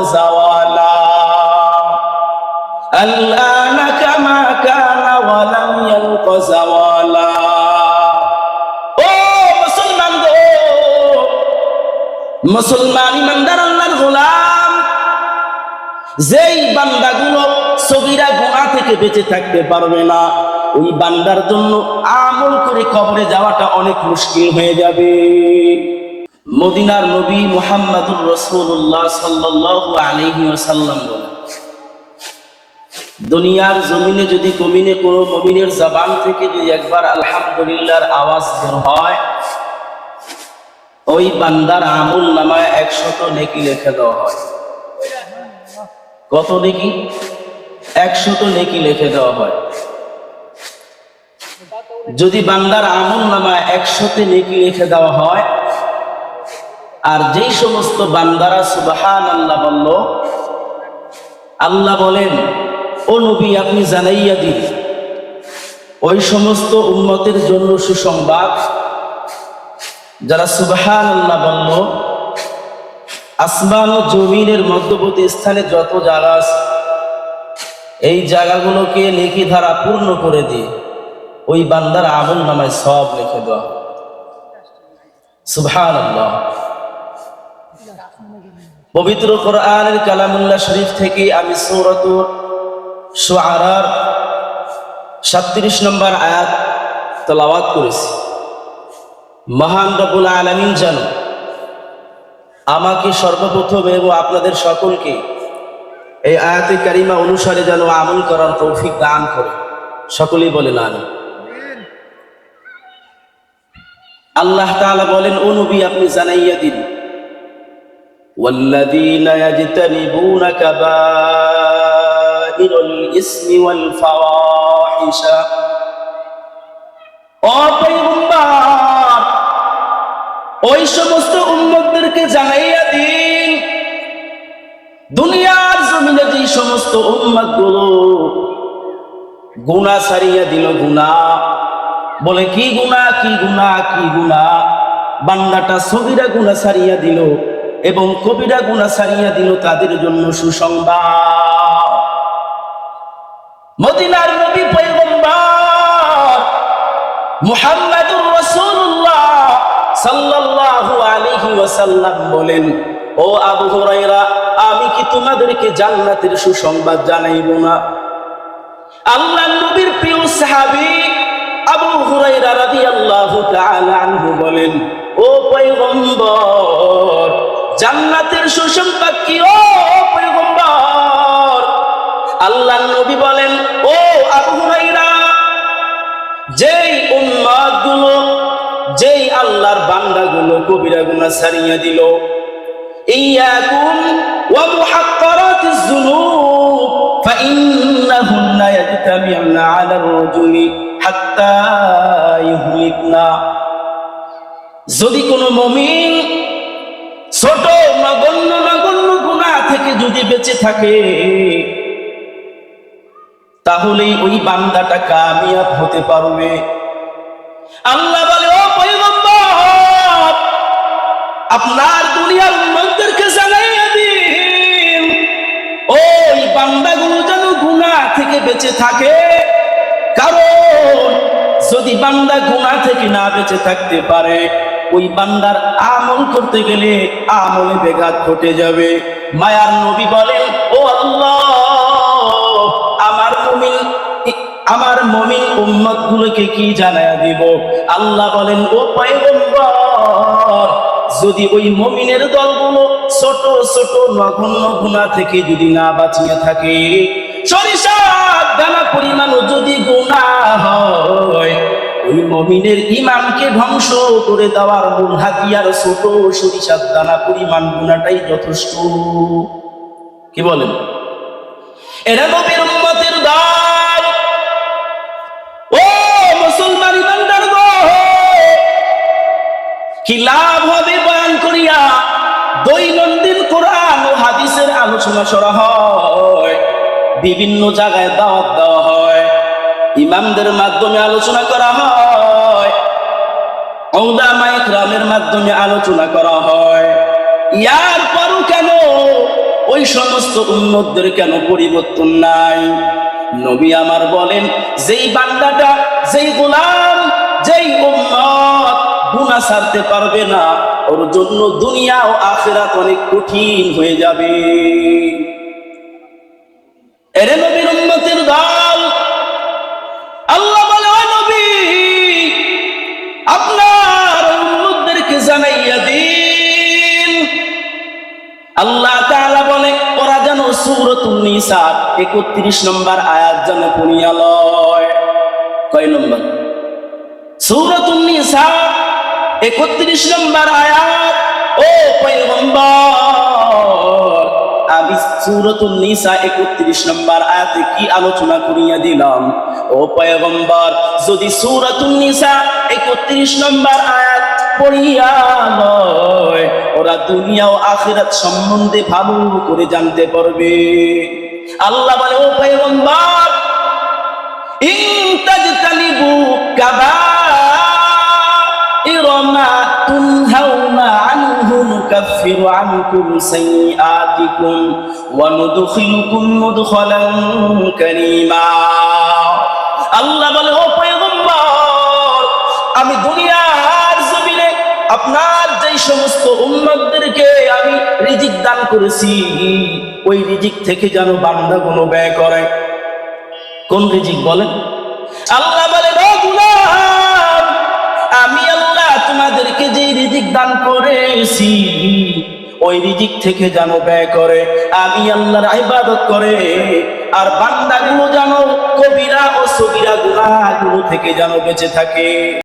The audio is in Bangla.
يلق زوالا الآن كما كان ولم يلق زوالا ও মুসলমান গো মুসলমান ইমানদার আল্লাহর গোলাম যেই বান্দাগুলো সগিরা গুণা থেকে বেঁচে থাকতে পারবে না ওই বান্দার জন্য আমল করে কবরে যাওয়াটা অনেক মুশকিল হয়ে যাবে মদিনার নবী মুহাম্মাদুর রসুল্লাহ সাল্লাল্লাহু আলাইহি ওয়াসাল্লাম বলেন, দুনিয়ার জমিনে যদি কমিনে কোনো মমিনের জবান থেকে যদি একবার আলহামদুলিল্লাহর আওয়াজ বের হয়, ওই বান্দার আমল নামায় একশত নেকি লিখে দেওয়া হয়। কত নেকি? একশত নেকি লিখে দেওয়া হয়। যদি বান্দার আমল নামায় একশতে নেকি লিখে দেওয়া হয় আর যেই সমস্ত বান্দারা সুবাহান আল্লাহ বলল, আল্লাহ বলেন, ও নবী, আপনি জানাইয়া দিন। ওই সমস্ত উন্মতের জন্য সুসংবাদ। যারা সুবাহান আল্লাহ বলল, আসমান ও জমিনের মধ্যবর্তী স্থানে যত জায়গা আছে, এই জায়গাগুলোকে লেখি ধারা পূর্ণ করে দিয়ে ওই বান্দার আমল নামায় সব লিখে দেওয়া সুবহান আল্লাহ পবিত্র কোরআনের কালামুল্লাহ শরীফ থেকে আমি সৌরত সুআরার সাতত্রিশ নম্বর আয়াত তলাওয়াত করেছি। মহান রবুল আলমিন যেন আমাকে সর্বপ্রথম এবং আপনাদের সকলকে এই আয়াতে কারিমা অনুসারে যেন আমল করার তৌফিক দান করে। সকলেই বলেন আমি আল্লাহ তাআলা বলেন, ও নবী, আপনি জানাইয়া দিন والذين يجتنبون كبائر الإثم والفواحش ও পয়গম্বর ওই সমস্ত উম্মতদেরকে জানাইয়া দিন দুনিয়ার জমিনে যে সমস্ত উম্মত গুলো গুণা সারিয়া দিল গুণা বলে কি গুণা কি গুণা কি গুণা বান্দাটা সবিরা গুণা সারিয়া দিল এবং কবিরা গুণা সারিয়া দিল তাদের জন্য সুসংবাদ। মদিনার নবী পয়গম্বর মুহাম্মাদুর রাসূলুল্লাহ সাল্লাল্লাহু আলাইহি ওয়াসাল্লাম বলেন, ও আবু হুরায়রা, আমি কি তোমাদেরকে জান্নাতের সুসংবাদ জানাইব না? আল্লাহ নবীর প্রিয় সাহাবী আবু হুরায়রা রাদিয়াল্লাহু তাআলা আনহু বলেন, ও পয়গম্বর জান্নাতের সুসংবাদ কি, ও পয়গম্বর? আল্লাহ নবী বলেন, ও আবু হুরাইরা, যেই উম্মাদগুলো যেই আল্লাহর বান্দা গুলো কবিরা গুনা সারিয়া দিল ইয়াকুম ওয়া ফা হাত্তা যদি কোনো মুমিন ছোট নগণ্য নগণ্য গুণা থেকে যদি বেঁচে থাকে, তাহলেই ওই বান্দাটা কামিয়াব হতে পারবে। আল্লাহ বলে, ও পয়গম্বর, আপনার দুনিয়ার উম্মতদেরকে জানাইয়া দিন। ওই বান্দাগুলো যেন গুনাহ থেকে বেঁচে থাকে। কারণ যদি বান্দা গুনাহ থেকে না বেঁচে থাকতে পারে ওই বান্দার আমল করতে গেলে আমলে বেঘাত ঘটে যাবে। মায়ার নবী বলেন, ও আল্লাহ, আমার মুমিন, আমার মমিন উম্মত গুলোকে কি জানায় দিব? আল্লাহ বলেন, ও পয়গম্বর, যদি ওই মমিনের দলগুলো ছোট ছোট, নগণ্য গুণা থেকে যদি না বাঁচিয়ে থাকে সরিষা দানা পরিমাণ যদি গুণা হয় ওই মমিনের ইমানকে ধ্বংস করে দেওয়ার মূল হাতিয়ার ছোট সরিষার দানা পরিমাণ গুণাটাই যথেষ্ট। কি বলেন? এরা নবীর উম্মতের দল ও মুসলমান ইমানদার কি লাভ হবে বয়ান করিয়া দৈনন্দিন কোরআন ও হাদিসের আলোচনা করা হয়। বিভিন্ন জায়গায় দাওয়াত দেওয়া হয়। ইমামদের মাধ্যমে আলোচনা করা হয় ওলামায়ে কেরামের মাধ্যমে আলোচনা করা হয়। ইয়ার পরও কেন ওই সমস্ত উন্নতদের কেন পরিবর্তন নাই? নবী আমার বলেন, যেই বান্দাটা, যেই গোলাম, যেই উম্মত গুনাহ সারতে পারবে না, ওর জন্য দুনিয়া ও আখিরাত অনেক কঠিন হয়ে যাবে। এরে সূরাতুন নিসা 31 নম্বর আয়াত যেন পড়িয়া লয় কয় নম্বর? সূরাতুন নিসা 31 নম্বর আয়াত। ও পয়গম্বর, আমি সূরাতুন নিসা 31 নম্বর আয়াতে কি আলোচনা করিয়া দিলাম? ও পয়গম্বর, যদি সূরাতুন নিসা 31 নম্বর আয়াত ওরা দুনিয়া ও আখিরাত সম্বন্ধে ভালো করে জানতে পারবে। আল্লাহ বলে, ও পয়গম্বর, ইন তাজতানিবু কাবাইর মা তুনহাউনা আনহু নুকাফিরু আনকুম সাইয়্যাতিকুম ওয়া নুদখিলুকুম মুদখালান কারীমা। আল্লাহ বলে, ও পয়গম্বর, আমি দুনিয়ার জমিনে আপনার যেই সমস্ত উম্মতদেরকে আমি রিজিক দান করেছি। ওই রিজিক থেকে যেন বান্দাগুলো ব্যয় করে। কোন রিজিক বলেন? আল্লাহ গুলাম, আমি আল্লাহ তোমাদেরকে যে রিজিক দান করেছি, ওই রিজিক থেকে যেন ব্যয় করে। আমি আল্লাহর ইবাদত করে, আর বান্দাগুলো যেন কবিরা ও সগিরা গুনাহগুলো থেকে যেন বেঁচে থাকে।